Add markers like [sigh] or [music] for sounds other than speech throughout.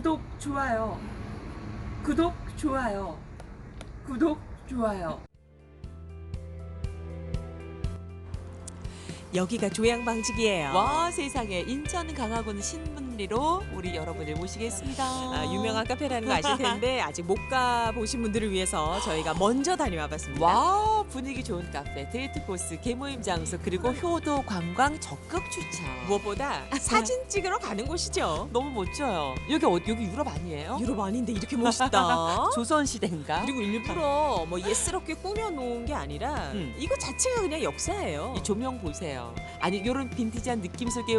구독 좋아요. 구독 좋아요. 구독 좋아요. 여기가 조양방직이에요. 와 세상에 인천 강화군 신분리로 우리 여러분을 모시겠습니다. 아, 유명한 카페라는 거 아실 텐데 [laughs] 아직 못 가 보신 분들을 위해서 저희가 먼저 다녀와 봤습니다. 와 분위기 좋은 카페, 데이트 코스, 개모임 장소 그리고 효도 관광 적극 추천. 무엇보다 사진 찍으러 가는 곳이죠. 너무 멋져요. 여기 어, 여기 유럽 아니에요? 유럽 아닌데 이렇게 멋있다. [laughs] 조선 시대인가? 그리고 일부러 뭐 예스럽게 꾸며놓은 게 아니라 음. 이거 자체가 그냥 역사예요. 이 조명 보세요. 아니 이런 빈티지한 느낌 속에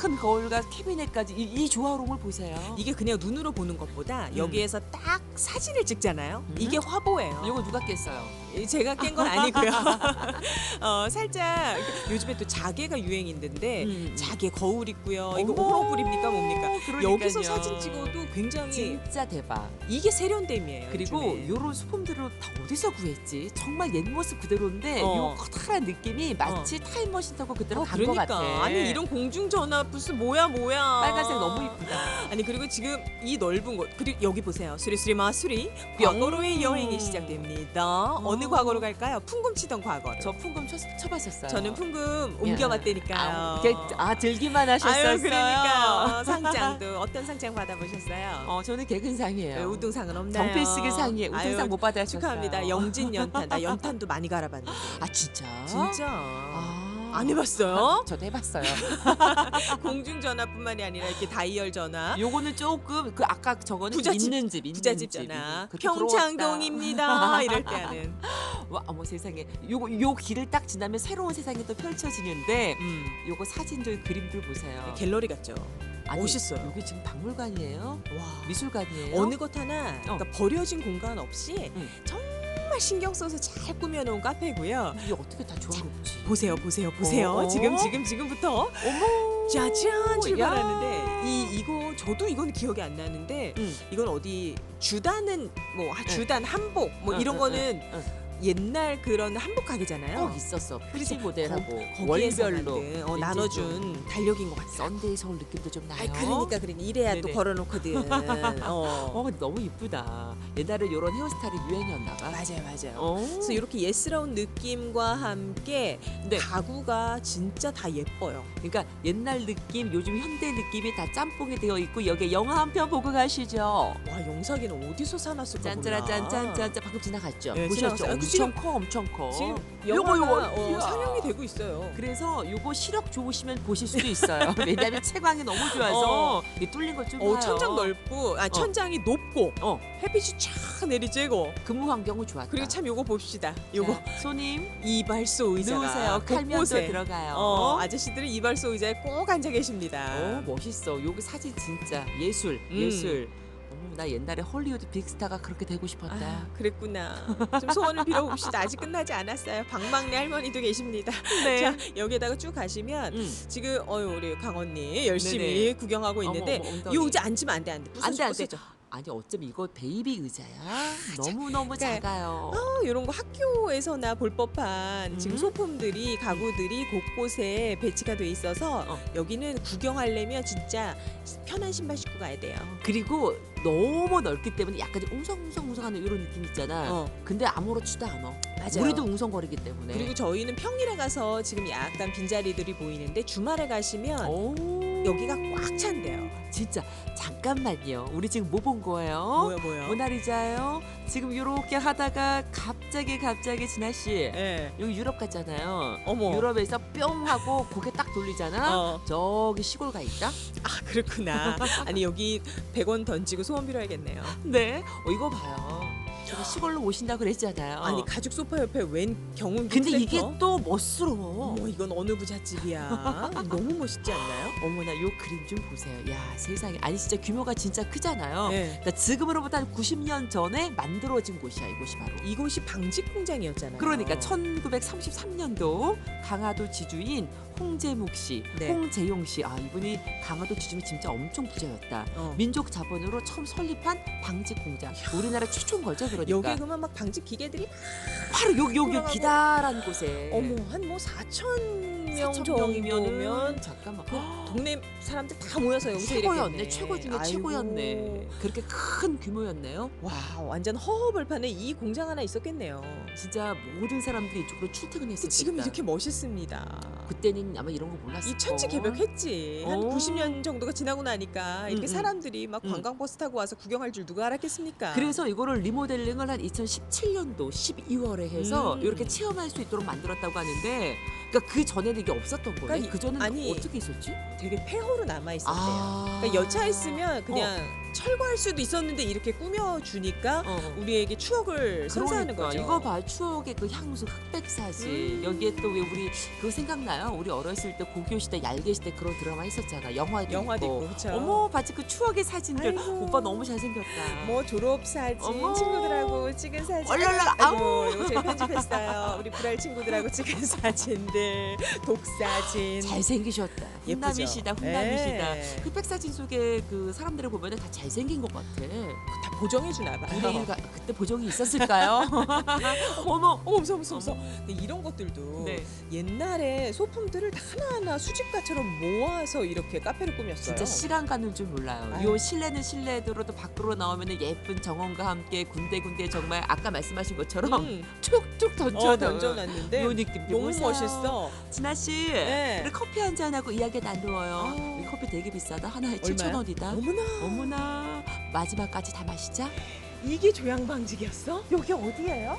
큰 거울과 캐비넷까지 이, 이 조화로움을 보세요. 이게 그냥 눈으로 보는 것보다 여기에서 딱 사진을 찍잖아요. 음. 이게 화보예요. 이거 누가 깼어요? 제가 깬 건 아니고요. [laughs] 어, 살짝 요즘에 또 자개가 유행인데 음. 자개 거울 있고요. 이거 어머, 오로불입니까 뭡니까? 그러니까요. 여기서 사진 찍어도 굉장히 진짜 대박. 이게 세련됨이에요. 그리고 요즘에. 요런 소품들을 다 어디서 구했지? 정말 옛 모습 그대로인데 어. 요 커다란 느낌이 마치 타임머신 타고 그대로 어, 간 것 그러니까 같아. 아니 이런 공중 전화 부스 뭐야 뭐야 빨간색 너무 이쁘다. 아니 그리고 지금 이 넓은 곳 그리고 여기 보세요 수리수리 마수리 뿅. 과거로의 여행이 시작됩니다 어느 과거로 갈까요 풍금 치던 과거로 저 풍금 쳐, 쳐봤었어요. 저는 풍금 옮겨봤다니까요 아, 이게- 아 들기만 하셨었어요. 아유 그러니까요 [laughs] 상장도 어떤 상장 받아보셨어요? 어 저는 개근상이에요. 왜 우등상은 없나요? 정필쓰기 상이에 우등상 아유, 못 받으셨어요. 축하합니다 영진 연탄 나 [laughs] 연탄도 많이 갈아봤는데 아 진짜? 진짜 아. 안 해봤어요? [laughs] 저도 해봤어요. [laughs] 공중전화뿐만이 아니라 이렇게 다이얼 전화 요거는 조금 그 아까 저거는 부잣집, 있는 집, 있는 부잣집 집. 전화 평창동입니다 이럴 때 하는. [laughs] 와 어머 세상에 요거 요 길을 딱 지나면 새로운 세상이 또 펼쳐지는데 음, 요거 사진들 그림들 보세요. 갤러리 같죠 아니, 멋있어요. 여기 지금 박물관이에요? 와 미술관이에요? 어느 것 하나 그러니까 버려진 공간 없이 응. 정말 신경 써서 잘 꾸며놓은 카페고요 이게 어떻게 다 조화롭지? 보세요 보세요 보세요 어? 지금 지금 지금부터 어머 짜잔 출발하는데 야. 이 이거 저도 이건 기억이 안 나는데 응. 이건 어디 주단은 뭐 하- 응. 주단 한복 뭐 응, 이런 응, 거는 응, 옛날 그런 한복 가게잖아요. 꼭 있었어. 거- 모델하고 거기에서 월별로 만든, 어, 왠지 나눠준 달력인 것 같아요. 썬데이 서울 느낌도 좀 나요. 아 그러니까 그러니까 이래야 또 네네. 걸어놓거든. [laughs] 어. 어 근데 너무 이쁘다. 옛날에 이런 헤어스타일이 유행이었나 봐. 맞아요 맞아요. 어. 그래서 이렇게 예스러운 느낌과 함께 네. 가구가 진짜 다 예뻐요. 그러니까 옛날 느낌, 요즘 현대 느낌이 다 짬뽕이 되어 있고 여기에 영화 한 편 보고 가시죠. 와 영석이는 어디서 사놨을까 짠짜라 몰라. 짠짠짠짠 방금 지나갔죠. 네, 보셨죠? 지나갔어요. 아, 그 엄청 커, 엄청 커. 지금 요거, 영화가 요거. 어, 이야. 상영이 되고 있어요. 그래서 요거 시력 좋으시면 보실 수도 있어요. [laughs] 왜냐하면 채광이 너무 좋아서 이 뚫린 것좀 어, 봐요. 천장 넓고 아 천장이 높고 어, 햇빛이 쫙 내리쬐고 근무 환경은 좋았다. 그리고 참 요거 봅시다. 요거 자, 손님 이발소 의자가 누우세요. 칼면도 곳곳에. 들어가요. 어, 아저씨들은 이발소 의자에 꼭 앉아 계십니다. 어 멋있어. 여기 사진 진짜 예술, 음. 예술. 어, 나 옛날에 헐리우드 빅스타가 그렇게 되고 싶었다. 아, 그랬구나. 좀 소원을 빌어봅시다. 아직 끝나지 않았어요. 방망래 할머니도 계십니다. [laughs] 네. 자, 여기에다가 쭉 가시면 음. 지금 어유 우리 강 언니 열심히 네네. 구경하고 있는데 어머, 어머, 엉덩이. 이 의자 앉으면 안 돼, 안 돼. 안 돼, 안 돼. 아니 어쩜 이거 베이비 의자야? 너무 너무 그러니까 작아요. 어, 이런 거 학교에서나 볼 법한 지금 음. 소품들이 가구들이 곳곳에 배치가 돼 있어서 어. 여기는 구경하려면 진짜 편한 신발 신고 가야 돼요. 그리고 너무 넓기 때문에 약간 좀 웅성웅성웅성하는 이런 느낌 있잖아. 어, 근데 아무렇지도 않아. 맞아요. 우리도 웅성거리기 때문에. 그리고 저희는 평일에 가서 지금 약간 빈자리들이 보이는데 주말에 가시면 오. 여기가 꽉 찬대요. 진짜 잠깐만요. 우리 지금 뭐 본 거예요? 뭐야 뭐야? 모나리자요. 지금 이렇게 하다가 갑자기 갑자기 진아 씨 예. 여기 유럽 갔잖아요. 어머. 유럽에서 뿅 하고 고개 딱 돌리잖아. 어. 저기 시골 가 있다. 아 그렇구나. 아니 여기 100원 던지고 소원 빌어야겠네요. [laughs] 네. 어 이거 봐요. 제가 시골로 오신다 그랬잖아요. 아니 가죽 소파 옆에 웬 경운기 근데? 이게 또 멋스러워. 어머 이건 어느 부잣집이야? 너무 멋있지 않나요? 어머나 요 그림 좀 보세요. 야 세상에 아니 진짜 규모가 진짜 크잖아요. 네. 그러니까 지금으로부터 한 90년 전에 만들어진 곳이야 이곳이 바로. 이곳이 방직 공장이었잖아요. 그러니까 1933년도 강화도 지주인 홍재묵 씨, 네. 홍재용 씨, 아 이분이 강화도 지주면 진짜 엄청 부자였다. 어. 민족 자본으로 처음 설립한 방직 공장. 우리나라 최초인 거죠, 그러니까. 여기 그러면 막 방직 기계들이 막 바로 여기 여기 돌아가고. 기다란 곳에. 어머 한 뭐 4천 명 4천 정도면 잠깐만 그 동네 사람들 다 모여서 여기서 최고였네. 최고 중에 아이고. 최고였네 그렇게 큰 규모였네요 와 완전 허허벌판에 이 공장 하나 있었겠네요. 진짜 모든 사람들이 이쪽으로 출퇴근했었겠다 지금 이렇게 멋있습니다. 그때는 아마 이런 거 몰랐을 이 천지 개벽했지. 한 어. 90년 정도가 지나고 나니까 이렇게 음, 음. 사람들이 막 음. 관광버스 타고 와서 구경할 줄 누가 알았겠습니까? 그래서 이거를 리모델링을 한 2017년도 12월에 해서 음. 이렇게 체험할 수 있도록 만들었다고 하는데 그러니까 그 전에는 이게 없었던 거네. 그러니까 그 전에는 아니, 어떻게 있었지? 되게 폐허로 남아 있었대요. 아. 그러니까 여차했으면 그냥 철거할 수도 있었는데 이렇게 꾸며주니까 어. 우리에게 추억을 선사하는 그러니까 거죠. 이거 봐 추억의 그 향수 흑백 사진 음. 여기에 또 왜 우리 그거 생각나요? 우리 어렸을 때 고교 시대 얄개 시대 그런 드라마 있었잖아 영화도, 영화도 있고. 있고 그렇죠. 어머 봤지 그 추억의 사진들 아이고. 오빠 너무 잘생겼다. 뭐 졸업 사진 어머. 친구들하고 찍은 사진 얼랄라, 아이고 아우. 이거 제가 편집했어요 우리 불알 친구들하고 [laughs] 찍은 사진들 독사진 잘생기셨다. 예쁘죠? 훈남이시다 훈남이시다. 예. 흑백 사진 속에 그 사람들을 보면 다 잘생긴 것 같아. 다 보정해 주나 봐. 우리 일가 그때 보정이 있었을까요? [laughs] 어머. 어머 무서워 무서워 무서워. 근데 이런 것들도 네. 옛날에 소품들을 다 하나하나 수집가처럼 모아서 이렇게 카페를 꾸몄어요. 진짜 시간 가는 줄 몰라요. 아유. 요 실내는 실내대로도 밖으로 나오면 예쁜 정원과 함께 군데군데 정말 아까 말씀하신 것처럼 음. 툭툭 던져 어, 던져놨는데 요 느낌 너무. 멋있어. 진아 씨, 네. 우리 커피 한 잔 하고 이야기 나누어요. 아우. 이 커피 되게 비싸다. 하나에 얼마야? 7천 원이다. 어머나 어머나 마지막까지 다 마시자. 이게 조양방직이었어? 여기 어디예요?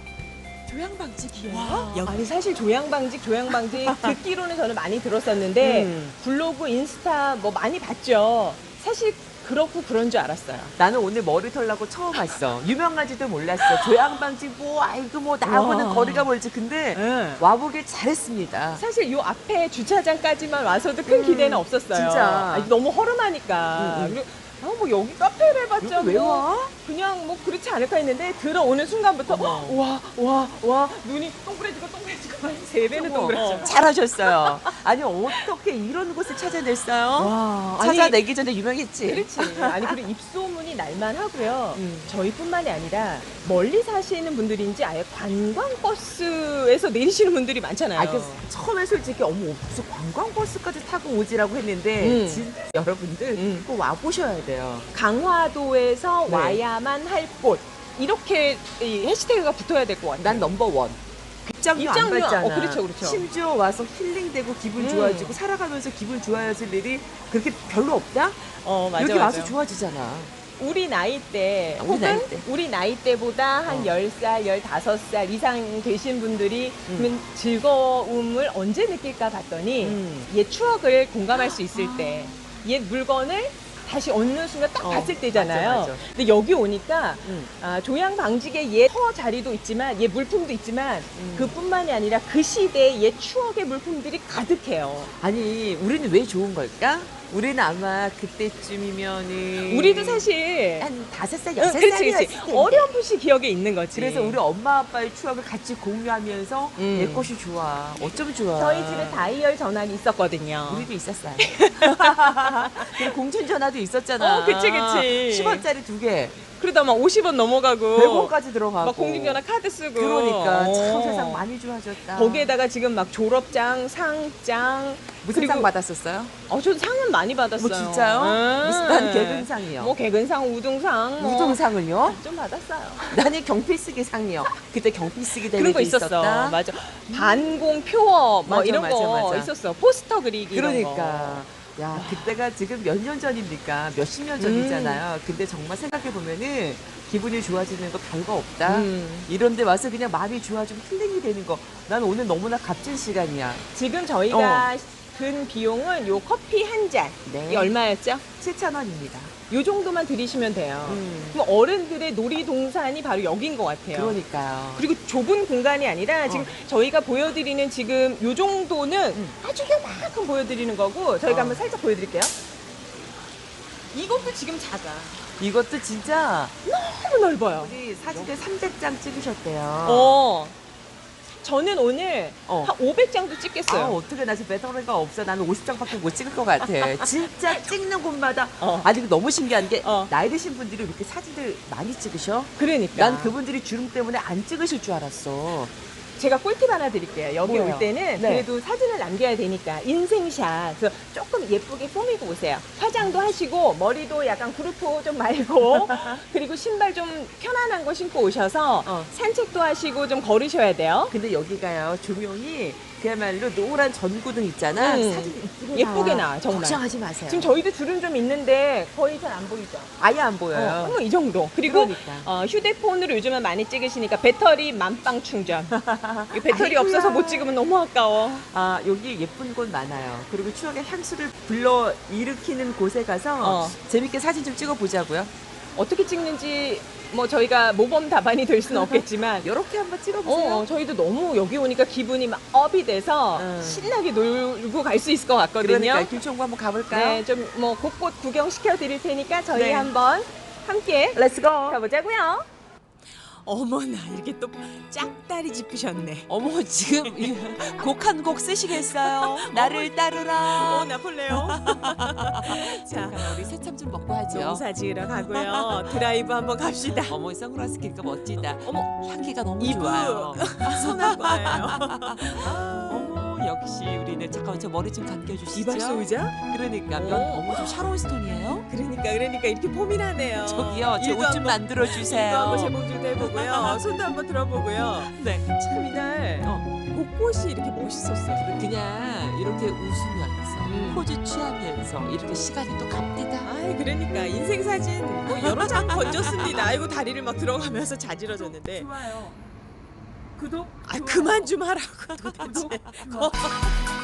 조양방직이에요? 와. 아니 사실 조양방직 조양방직 [laughs] 듣기로는 저는 많이 들었었는데 음. 블로그 인스타 뭐 많이 봤죠. 사실 그렇고 그런 줄 알았어요. 나는 오늘 머리 털라고 처음 왔어. 유명한지도 몰랐어. 조양방지 뭐 아이고 뭐 나하고는 와. 거리가 멀지. 근데 와보길 잘했습니다. 사실 요 앞에 주차장까지만 와서도 큰 음, 기대는 없었어요. 진짜. 아니, 너무 허름하니까. 음, 음. 그리고 아, 뭐 여기 카페를 해봤자 여기 왜 뭐 와? 그냥 뭐 그렇지 않을까 했는데 들어오는 순간부터. 와 와 와 눈이 동그래지고 동그래지고 세 배는 동그래져. 어, 잘하셨어요. 아니 어떻게 이런 곳을 찾아냈어요? 와 찾아내기 전에 유명했지. 그렇지. 아니 그리고 입소문이 날만 하고요. 음. 저희뿐만이 아니라 멀리 사시는 분들인지 아예 관광 버스에서 내리시는 분들이 많잖아요. 아, 그 처음에 솔직히 어머 무슨 관광 버스까지 타고 오지라고 했는데 음. 진짜 여러분들 음. 꼭 와보셔야 돼요. 강화도에서 네. 와야만 할 곳. 이렇게 이 해시태그가 붙어야 될 것 같아요. 난 넘버 원. 입장료 안 입장료, 받잖아. 어, 그렇죠, 그렇죠. 심지어 와서 힐링되고 기분 음. 좋아지고 살아가면서 기분 좋아질 일이 그렇게 별로 없다? 어, 맞아, 여기 맞아. 와서 좋아지잖아. 우리 나이 때 우리 혹은 나이 때. 우리 나이 때보다 한 어. 10살, 15살 이상 되신 분들이 음. 그러면 즐거움을 언제 느낄까 봤더니 음. 옛 추억을 공감할 수 있을 때, 옛 물건을 다시 얻는 순간 딱 어, 봤을 때잖아요. 맞아, 맞아. 근데 여기 오니까 음. 아, 조양 방직의 옛허 자리도 있지만 옛 물품도 있지만 음. 그뿐만이 아니라 그 시대의 옛 추억의 물품들이 가득해요. 아니 우리는 왜 좋은 걸까? 우리는 아마 그때쯤이면은 우리도 사실 한 다섯 살 응, 여섯 그렇지, 살이었을. 텐데. 어렴풋이 기억에 있는 거지. 그래서 우리 엄마 아빠의 추억을 같이 공유하면서 음. 내 것이 좋아. 어쩜 좋아. 저희 집에 다이얼 전화기 있었거든요. 우리도 있었어요. [laughs] 그리고 공중전화도 있었잖아. 어, 그치, 그치. 10원짜리 두 개. 그러다 막 50원 넘어가고 100원까지 들어가고. 막 공중전화 카드 쓰고 그러니까 참 어. 세상 많이 좋아졌다. 거기에다가 지금 막 졸업장, 상장 무슨 상 받았었어요? 어, 저 상은 많이 받았어요. 뭐 진짜요? 음. 무슨 난 개근상이요. 뭐 개근상, 우등상 뭐 우등상은요? 좀 받았어요. [laughs] 나는 경필쓰기 상이요. 그때 경필쓰기 대회도 그런 거 있었어. 있었다. 맞아. 반공 표어 뭐 맞아, 이런 맞아, 거 맞아. 있었어. 포스터 그리기 이런 거. 그러니까. 야, 그때가 지금 몇 년 전입니까? 몇십 년 전이잖아요. 근데 정말 생각해 보면은 기분이 좋아지는 거 별거 없다. 음. 이런데 와서 그냥 마음이 좋아지고 힐링이 되는 거. 난 오늘 너무나 값진 시간이야. 지금 저희가 든 비용은 요 커피 한 잔. 네. 이게 얼마였죠? 7천 원입니다. 요 정도만 들이시면 돼요. 음. 그럼 어른들의 놀이동산이 바로 여긴 것 같아요. 그러니까요. 그리고 좁은 공간이 아니라 지금 저희가 보여드리는 지금 요 정도는 음. 아주 요만큼 보여드리는 거고 저희가 어. 한번 살짝 보여드릴게요. 이것도 지금 작아. 이것도 진짜 너무 넓어요. 우리 사진을 300장 찍으셨대요. 어. 저는 오늘 어. 한 500장도 아, 찍겠어요. 어떻게 나 지금 배터리가 없어. 나는 50장밖에 못 찍을 것 같아. 진짜 [laughs] 찍는 곳마다. 어. 아니, 이거 너무 신기한 게, 어. 나이 드신 분들이 이렇게 사진들 많이 찍으셔? 그러니까. 난 그분들이 주름 때문에 안 찍으실 줄 알았어. 제가 꿀팁 하나 드릴게요. 여기 뭐예요? 올 때는 네. 그래도 사진을 남겨야 되니까 인생샷. 그래서 조금 예쁘게 꾸미고 오세요. 화장도 하시고 머리도 약간 그루프 좀 말고 [laughs] 그리고 신발 좀 편안한 거 신고 오셔서 어. 산책도 하시고 좀 걸으셔야 돼요. 근데 여기가요 조명이 그야말로 노란 전구등 있잖아. 음. 사진 이쁘게, 예쁘게 나와, 정말. 걱정하지 마세요. 지금 저희도 줄은 좀 있는데 거의 잘 안 보이죠? 아예 안 보여요. 어, 뭐이 정도. 그리고 그러니까. 어, 휴대폰으로 요즘은 많이 찍으시니까 배터리 만빵 충전. [laughs] 이 배터리 아이고야. 없어서 못 찍으면 너무 아까워. 아 여기 예쁜 곳 많아요. 그리고 추억의 향수를 불러 일으키는 곳에 가서 어. 재밌게 사진 좀 찍어 보자고요. 어떻게 찍는지 뭐 저희가 모범 답안이 될 수는 없겠지만 [laughs] 이렇게 한번 찍어 보세요. 어, 저희도 너무 여기 오니까 기분이 막 업이 돼서 음. 신나게 놀고 갈 수 있을 것 같거든요. 그러니까 김총구 한번 가볼까요? 네, 좀 뭐 곳곳 구경 시켜 드릴 테니까 저희 네. 한번 함께 렛츠고. 가보자고요. 어머나 이렇게 또 짝다리 짚으셨네. 어머 지금 곡 한 곡 쓰시겠어요? [laughs] 나를 따르라. 어 나폴레옹. [laughs] 자 자, 우리 새참 좀 먹고 하죠. 농사 지으러 가고요. [laughs] 드라이브 한번 갑시다. 어머 선글라스 끼니까 멋지다. 어머 향기가 너무 이브 좋아요. 선할 거예요. 어머 역시 우리는 잠깐만 저 머리 좀 감겨주시죠. 이발소 의자? 그러니까 오. 면 어머 좀 샤론 스톤이에요? 그러니까 그러니까 이렇게 폼이 나네요. 저기요 제 옷 좀 만들어 주세요. 한번 재봉질도 해보고요. [laughs] 손도 한번 들어보고요. 네. 참 이날 어. 곳곳이 이렇게 멋있었어요. 그냥 이렇게 웃으면서 음. 포즈 취하면서 이렇게 시간이 또 갑니다. 아이 그러니까 인생 사진 뭐 여러 장 건졌습니다. 아이고 다리를 막 들어가면서 자지러졌는데. 좋아요. 구독. 아 좋아요. 그만 좀 하라고 도대체. 구독. [laughs] 좋아요.